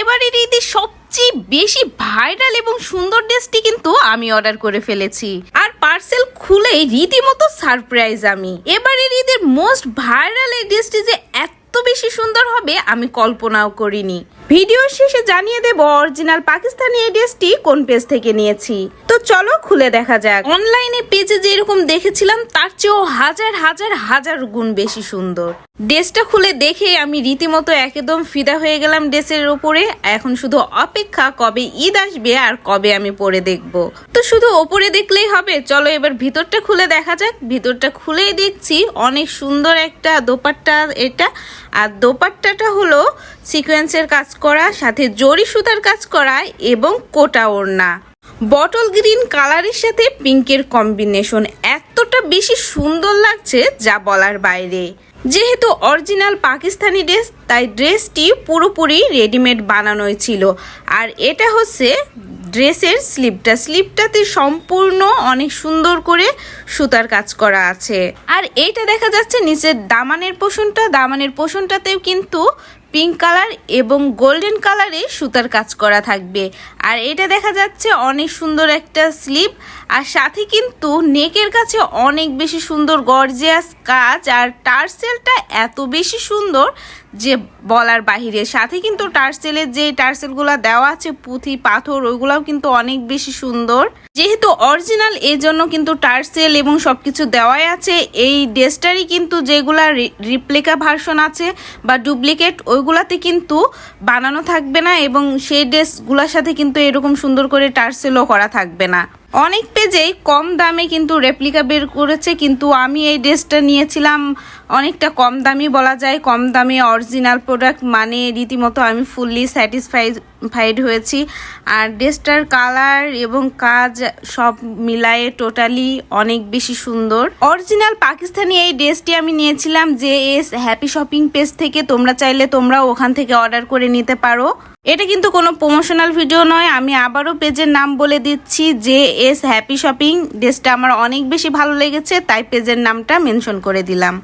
এবারের ঈদে সবচেয়ে বেশি ভাইরাল এবং সুন্দর ড্রেসটি কিন্তু আমি অর্ডার করে ফেলেছি। আর পার্সেল খুলেই রীতিমতো সারপ্রাইজ আমি। এবারের ঈদের মোস্ট ভাইরাল এই ড্রেসটি যে এত বেশি সুন্দর হবে, আমি কল্পনাও করিনি। ভিডিও শেষে জানিয়ে দেব, অরিজিনাল পাকিস্তানি এই ড্রেসটি কোন পেজ থেকে নিয়েছি। তো চলো খুলে দেখা যাক। অনলাইনে পেজে যেরকম দেখেছিলাম, তার চেয়েও হাজার হাজার হাজার গুণ বেশি সুন্দর। ড্রেসটা খুলে দেখে আমি রীতিমতো একদম ফিদা হয়ে গেলাম ড্রেসের ওপরে। এখন শুধু অপেক্ষা, কবে ঈদ আসবে আর কবে আমি পরে দেখব। তো শুধু ওপরে দেখলেই হবে। চলো এবার ভিতরটা খুলে দেখা যাক। ভিতরটা খুলেই দেখছি, অনেক সুন্দর একটা দোপাট্টা এটা। আর দোপাট্টাটা হলো সিকোয়েন্সের কাজ করা, সাথে জরি সুতার কাজ করা এবং কোটা ওড়না। বটল গ্রিন কালারের সাথে পিঙ্কের কম্বিনেশন এতটা বেশি সুন্দর লাগছে যা বলার বাইরে। যেহেতু অরিজিনাল পাকিস্তানি ড্রেস, তাই ড্রেসটি পুরোপুরি রেডিমেড বানানোই ছিল। আর এটা হচ্ছে ড্রেসের স্লিপটা। স্লিপটাতে সম্পূর্ণ অনেক সুন্দর করে সুতার কাজ করা আছে। আর এইটা দেখা যাচ্ছে নিচের দামানের পোষণটা। দামানের পোষণটাতেও কিন্তু পিঙ্ক কালার এবং গোল্ডেন কালারে সুতার কাজ করা থাকবে। আর এটা দেখা যাচ্ছে অনেক সুন্দর একটা স্লিপ। আর সাথে কিন্তু নেকের কাছে অনেক বেশি সুন্দর গর্জিয়াস কাজ। আর টার্সেলটা এত বেশি সুন্দর যে বলার বাহিরে। সাথে কিন্তু টার্সেলের যে টার্সেলগুলো দেওয়া আছে, পুঁথি, পাথর, ওইগুলাও কিন্তু অনেক বেশি সুন্দর। যেহেতু অরিজিনাল এই জন্য কিন্তু টার্সেল এবং সবকিছু দেওয়াই আছে। এই ড্রেসটারই কিন্তু যেগুলা রিপ্লিকা ভার্সন আছে বা ডুপ্লিকেট ওইগুলাতে কিন্তু বানানো থাকবে না এবং সেই ড্রেসগুলোর সাথে কিন্তু এরকম সুন্দর করে টার্সেলও করা থাকবে না। অনেক পেজেই কম দামে কিন্তু রেপ্লিকা বের করেছে, কিন্তু আমি এই ড্রেসটা নিয়েছিলাম অনেকটা কম দামি বলা যায়, কম দামে অরিজিনাল প্রোডাক্ট মানে রীতিমতো আমি ফুললি স্যাটিসফাইড ফাইড হয়েছি। আর ড্রেসটার কালার এবং কাজ সব মিলায়ে টোটালি অনেক বেশি সুন্দর। অরিজিনাল পাকিস্তানি এই ড্রেসটি আমি নিয়েছিলাম যে এস হ্যাপি শপিং পেজ থেকে, তোমরা চাইলে তোমরা ওখান থেকে অর্ডার করে নিতে পারো। এটা কিন্তু কোনো প্রমোশনাল ভিডিও নয়, আমি আবারও পেজের নাম বলে দিচ্ছি যে এস হ্যাপি শপিং। ড্রেসটা আমার অনেক বেশি ভালো লেগেছে, তাই পেজের নামটা মেনশন করে দিলাম।